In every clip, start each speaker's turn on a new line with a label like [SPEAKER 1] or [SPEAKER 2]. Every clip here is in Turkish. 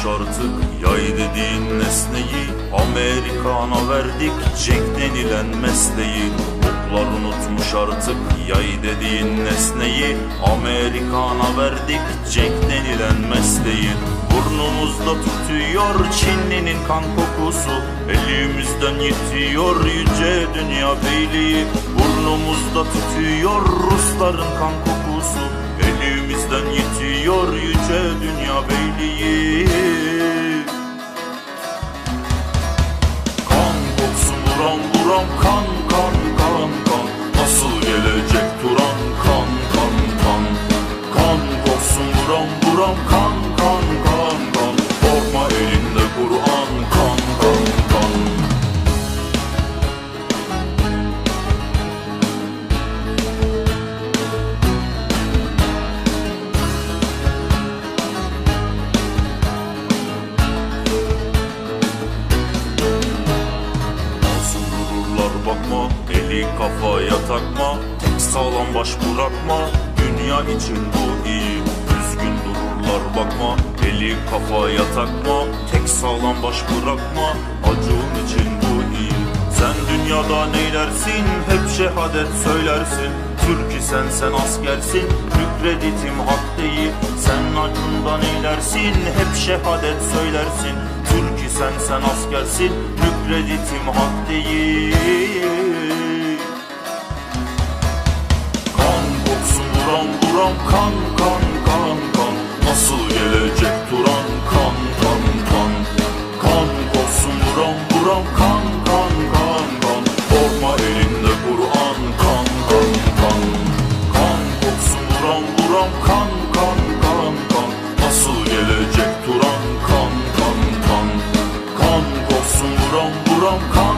[SPEAKER 1] unutmuş artık Yay dediğin nesneyi Amerikana verdik Cenk denilen mesleği. Oklar unutmuş artık Yay dediğin nesneyi Amerikana verdik Cenk denilen mesleği. Burnumuzda tutuyor Çinli'nin kan kokusu Elimizden yitiyor yüce dünya beyliği. Burnumuzda tutuyor Rusların kan kokusu Elimizden yitiyor yüce dünya beyliği. Kan koksun buram buram kan kan kan kan. Nasıl gelecek Turan kan kan kan. Kan koksun buram buram kan bakma Eli kafaya takma sağlam baş bırakma Dünya için bu iyi. Düzgün dururlar bakma Eli kafaya takma Tek sağlam baş bırakma Acun için bu iyi. Sen dünyada neylersin Hep şehadet söylersin. Türk isen sen askersin Mükreditim hak değil. Sen acundan eylersin Hep şehadet söylersin. Türk isen sen askersin Mükreditim hak değil. Kan koksun buram buram kan kan kan kan. Nasıl gelecek Turan kan kan kan. Kan koksun buram buram kan kan kan kan. Korkma elinde Kur'an kan kan kan. Kan koksun buram kan kan buram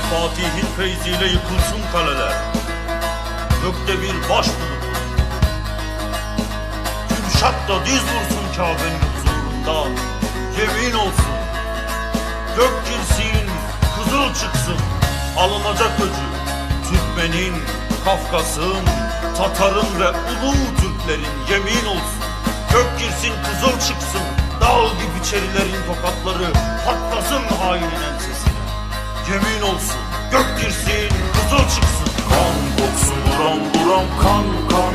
[SPEAKER 1] Fatih'in feyziyle yıkılsın kaleler. Gökte bir baş bulut Kürşat da diz vursun Kabe'nin huzurunda. Yemin olsun. Gök girsin, kızıl çıksın. Alınacak öcü Türkmenin, Kafkas'ın Tatar'ın ve Ulu Türklerin yemin olsun. Gök girsin, kızıl çıksın. Dağ gibi çerilerin tokatları Patlasın hainin ensesine Yemin olsun. Gök girsin kızıl çıksın. Kan koksun buram buram kan kan